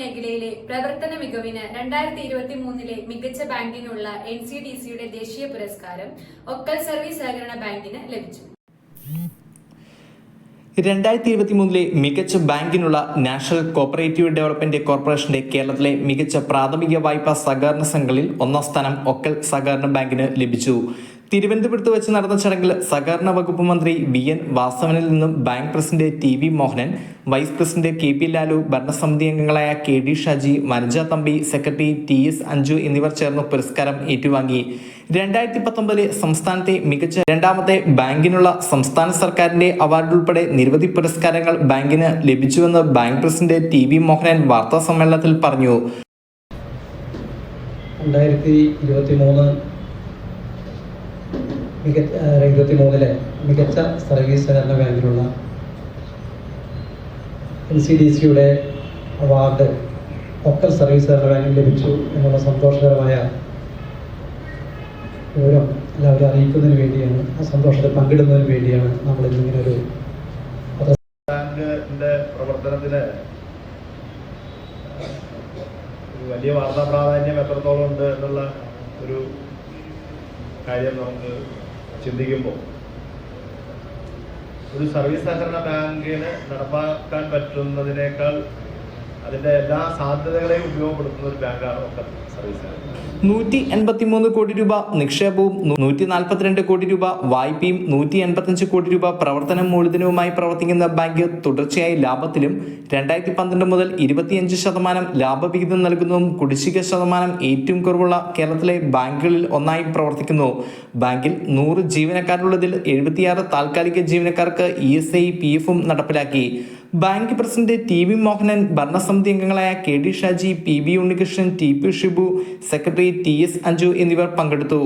മേഖലയിലെ പ്രവർത്തന മികവിന് രണ്ടായിരത്തി ഇരുപത്തി മൂന്നിലെ മികച്ച ബാങ്കിനുള്ള എൻ സി ഡി സിയുടെ ദേശീയ പുരസ്കാരം ഒക്കൽ സർവീസ് സഹകരണ ബാങ്കിന് ലഭിച്ചു. രണ്ടായിരത്തി ഇരുപത്തി മൂന്നിലെ മികച്ച ബാങ്കിനുള്ള നാഷണൽ കോപ്പറേറ്റീവ് ഡെവലപ്മെന്റ് കോർപ്പറേഷന്റെ കേരളത്തിലെ മികച്ച പ്രാഥമിക വായ്പാ സഹകരണ സംഘങ്ങളിൽ ഒന്നാം സ്ഥാനം ഒക്കൽ സഹകരണ ബാങ്കിന് ലഭിച്ചു. തിരുവനന്തപുരത്ത് വെച്ച് നടന്ന ചടങ്ങിൽ സഹകരണ വകുപ്പ് മന്ത്രി വി എൻ വാസവനിൽ നിന്നും bank president T V Mohanan vice president K P Lalu ഭരണസമിതി അംഗങ്ങളായ K D Shaji Manaja Thampi secretary T S Anju എന്നിവർ ചേർന്ന് പുരസ്കാരം ഏറ്റുവാങ്ങി. രണ്ടായിരത്തി പത്തൊമ്പതിലെ സംസ്ഥാനത്തെ മികച്ച രണ്ടാമത്തെ ബാങ്കിനുള്ള സംസ്ഥാന സർക്കാരിന്റെ അവാർഡ് ഉൾപ്പെടെ നിരവധി പുരസ്കാരങ്ങൾ ബാങ്കിന് ലഭിച്ചുവെന്ന് bank president T V Mohanan വാർത്താ സമ്മേളനത്തിൽ പറഞ്ഞു. രണ്ടായിരത്തി ഇരുപത്തി മൂന്ന് മികച്ച ഇരുപത്തി മൂന്നിലെ മികച്ച സർവീസ് സഹകരണ ബാങ്കിനുള്ള എൻ സി ഡി സിയുടെ അവാർഡ് ഒക്കൽ സർവീസ് സഹകരണ ബാങ്കിന് ലഭിച്ചു എന്നുള്ള സന്തോഷകരമായ വിവരം എല്ലാവരും അറിയിക്കുന്നതിന് വേണ്ടിയാണ് ആ സന്തോഷത്തെ പങ്കിടുന്നതിന് വേണ്ടിയാണ് നമ്മൾ ഇന്നിങ്ങനെ ഒരു പ്രവർത്തനത്തിന് വലിയ വാർത്താ പ്രാധാന്യം എത്രത്തോളം ഉണ്ട് എന്നുള്ള ഒരു കാര്യം നമുക്ക് ചിന്തിക്കുമ്പോൾ ഒരു സർവീസ് സഹകരണ ബാങ്കിന് നടപ്പാക്കാൻ പറ്റുന്നതിനേക്കാൾ അതിന്റെ എല്ലാ സാധ്യതകളെയും ഉപയോഗപ്പെടുത്തുന്ന ഒരു ബാങ്കാണ് സർവീസ്. നൂറ്റി എൺപത്തിമൂന്ന് കോടി രൂപ നിക്ഷേപവും നൂറ്റി നാൽപ്പത്തിരണ്ട് കോടി രൂപ വായ്പയും നൂറ്റി എൺപത്തഞ്ച് കോടി രൂപ പ്രവർത്തന മൂലധനവുമായി പ്രവർത്തിക്കുന്ന ബാങ്ക് തുടർച്ചയായി ലാഭത്തിലും രണ്ടായിരത്തി പന്ത്രണ്ട് മുതൽ ഇരുപത്തിയഞ്ച് ശതമാനം ലാഭവിഹിതം നൽകുന്നതും കുടിശ്ശിക ശതമാനം ഏറ്റവും കുറവുള്ള കേരളത്തിലെ ബാങ്കുകളിൽ ഒന്നായി പ്രവർത്തിക്കുന്നു ബാങ്കിൽ നൂറ് ജീവനക്കാരുള്ളതിൽ എഴുപത്തിയാറ് താൽക്കാലിക ജീവനക്കാർക്ക് ഇ എസ് ഐ പി എഫും നടപ്പിലാക്കി bank president T V Mohanan ഭരണസമിതി അംഗങ്ങളായ K D Shaji P B Unnikrishnan T P Shibu secretary T S Anju എന്നിവർ പങ്കെടുത്തു.